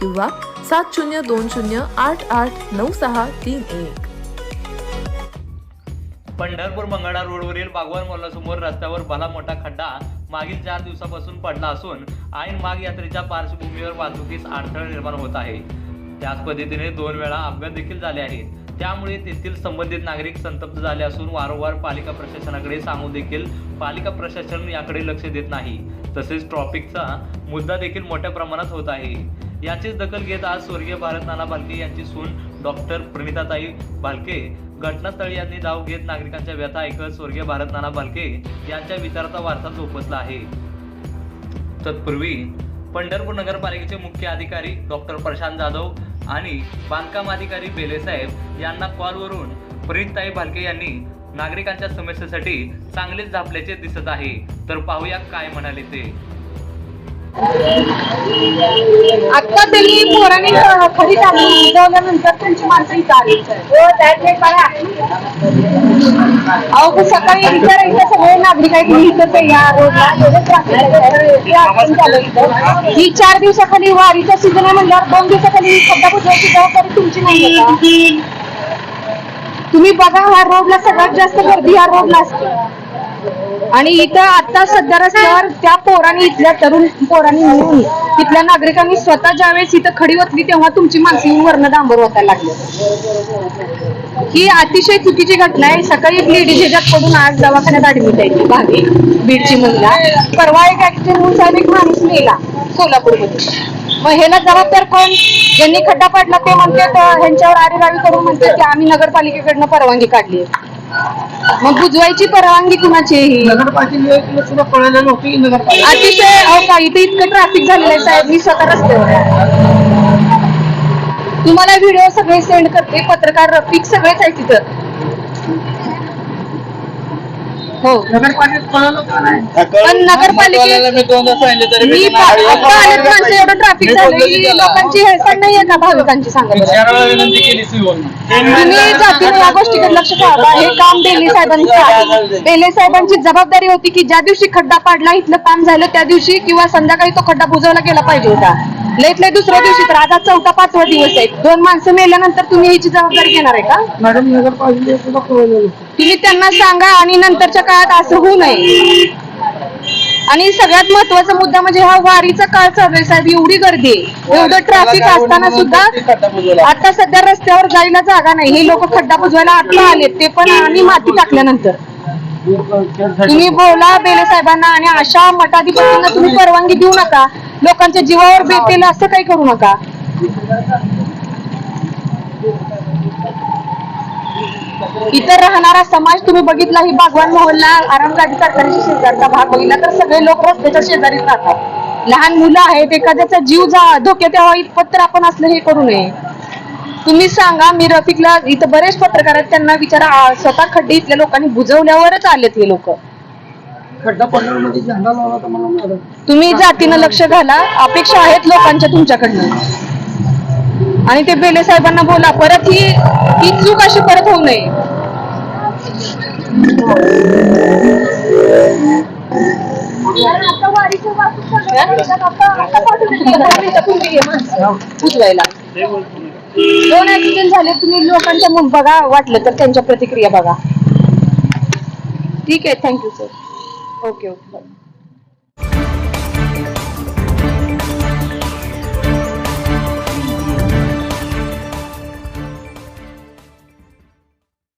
किंवा सात शून्य दोन शून्य आठ आठ नऊ सहा तीन एक. पंढरपूर मंगळा रोडवरील बागवान मोलासमोर रस्त्यावर भला मोठा खड्डा मागील चार दिवसापासून पडला असून ऐन माघ यात्रेच्या पार्श्वभूमीवर वाहतुकीस अडथळा निर्माण होत आहे. त्याच पद्धतीने दोन वेळा अपघात देखील झाले आहेत. त्यामुळे तेथील संबंधित नागरिक संतप्त झाले असून वारंवार पालिका प्रशासनाकडे सांगून देखील पालिका प्रशासन याकडे लक्ष देत नाही. तसेच ट्रॉफिकचा मुद्दा देखील मोठ्या प्रमाणात होत आहे. याचीच दखल घेत आज स्वर्गीय भारत नाना भालके यांची सून डॉक्टर प्रणिताताई भालके घटनास्थळी यांनी धाव घेत नागरिकांच्या व्यथा ऐकत स्वर्गीय भारत नाना भालके यांच्या विचाराचा वारसा जोपासला आहे. तत्पूर्वी पंढरपूर नगरपालिकेचे मुख्य अधिकारी डॉक्टर प्रशांत जाधव आणि बांधकाम अधिकारी बेलेसाहेब यांना कॉलवरून प्रणितताई भालके यांनी नागरिकांच्या समस्येसाठी चांगलेच झापल्याचे दिसत आहे. तर पाहूया काय म्हणाले ते. आता त्यांनी पोराने खरी टाकली उजवल्यानंतर त्यांची माणसं इथं आली अहो पण सकाळी इतर इथं सगळे नागरिक आहेत मी इथंच आहे या रोडला. ते इथं. ही चार दिवसाखाली वारीचा सीझन आहे म्हणल्यावर दोन दिवसाखाली खड्डा बुजवायची जबाबदारी तुमची नाही? तुम्ही बघा ह्या रोडला सगळ्यात जास्त गर्दी ह्या रोडला असते आणि इथं आता सध्या रस्त्यावर त्या पोरांनी इथल्या तरुण पोरांनी मिळून तिथल्या नागरिकांनी स्वतः ज्यावेळेस इथं खडी ओतली तेव्हा तुमची माणसं येऊन वरनं डांबर ओतायला लागली. ही अतिशय चुकीची घटना आहे. सकाळी एक लेडीज ह्याच्यात पडून आज दवाखान्यात ऍडमिट आहे ती भावी बीडची महिला परवा एक ऍक्सिडेंट होऊन साहेब एक माणूस नेला सोलापूरमध्ये. मग ह्याला जबाबदार कोण? ज्यांनी खड्डा पडला ते म्हणते ह्यांच्यावर आरेरावी करून म्हणते की आम्ही नगरपालिकेकडनं परवानगी काढली मग बुजवायची परवानगी कुणाची आहे ही नगरपालिकेला सुद्धा कळलेलं नव्हतं की नगरपालिका अतिशय अहो का इथे इतकं ट्रॅफिक झालेलं आहे साहेब मी स्वतः रस्त्यावर आहे. तुम्हाला व्हिडिओ सगळे सेंड करते पत्रकार रफिक सगळेच आहे तिथं. हो. नगरपालिकेत कळलं का नाही पण नगरपालिकेत मी दोनदा सांगितलं तरी मी मी पा- गाडी- आता आलेत माणसं एवढं ट्रॅफिक झालं की. लोकांची हेळसांड नाहीये का भाविकांची सांगा मी बरं? चार वेळा विनंती केली सिव्हिलनं. तुम्ही जातीने या गोष्टीकडे लक्ष ठेवा. हे काम बेले साहेबांचं आहे. बेले साहेबांची जबाबदारी होती की ज्या दिवशी खड्डा पाडला इथलं काम झालं त्या दिवशी किंवा संध्याकाळी तो खड्डा बुजवला गेला पाहिजे होता. लईत लई दुसऱ्या दिवशी तर आज चौथा पाचवा दिवस आहे. दोन माणसं मेल्यानंतर तुम्ही याची जबाबदारी घेणार आहे का? मॅडम नगरपालिकेला सुद्धा नव्हतं तुम्ही त्यांना सांगा आणि नंतरच्या काळात असं होऊ नये. आणि सगळ्यात महत्त्वाचा मुद्दा म्हणजे हा वारीचा काळ चालू आहे साहेब. एवढी गर्दी आहे. एवढं ट्रॅफिक असताना सुद्धा. आता सध्या रस्त्यावर जायला जागा नाही. हे लोक खड्डा बुजवायला आता आले ते पण आणि माती टाकल्यानंतर. तुम्ही बोला बेले साहेबांना आणि अशा मठाधिपतींना तुम्ही परवानगी देऊ नका. लोकांच्या जीवावर बेतेल असं काही करू नका. इतर राहणारा समाज तुम्ही बघितला ही बागवान मोहल्ला आरामगाडी कारखान्याच्या शेजारचा भाग बघितला तर सगळे लोक रस्त्याच्या शेजारीच राहतात. लहान मुलं आहेत एखाद्याचा जीव जा धोक्यात यावा इतपत तर आपण असलं हे करू नये. तुम्ही सांगा मी रफिकला इथं बरेच पत्रकार आहेत त्यांना विचारा स्वतः खड्डे इथल्या लोकांनी बुजवल्यावरच आलेत हे लोक. तुम्ही जातीनं लक्ष घाला अपेक्षा आहेत लोकांच्या तुमच्याकडनं. आणि ते बेले साहेबांना बोला परत ही ही चूक अशी परत होऊ नये. दोन ऍक्सिडेंट झाले तुम्ही लोकांच्या मग बघा वाटलं तर त्यांच्या प्रतिक्रिया बघा. ठीक आहे थँक्यू सर ओके ओके.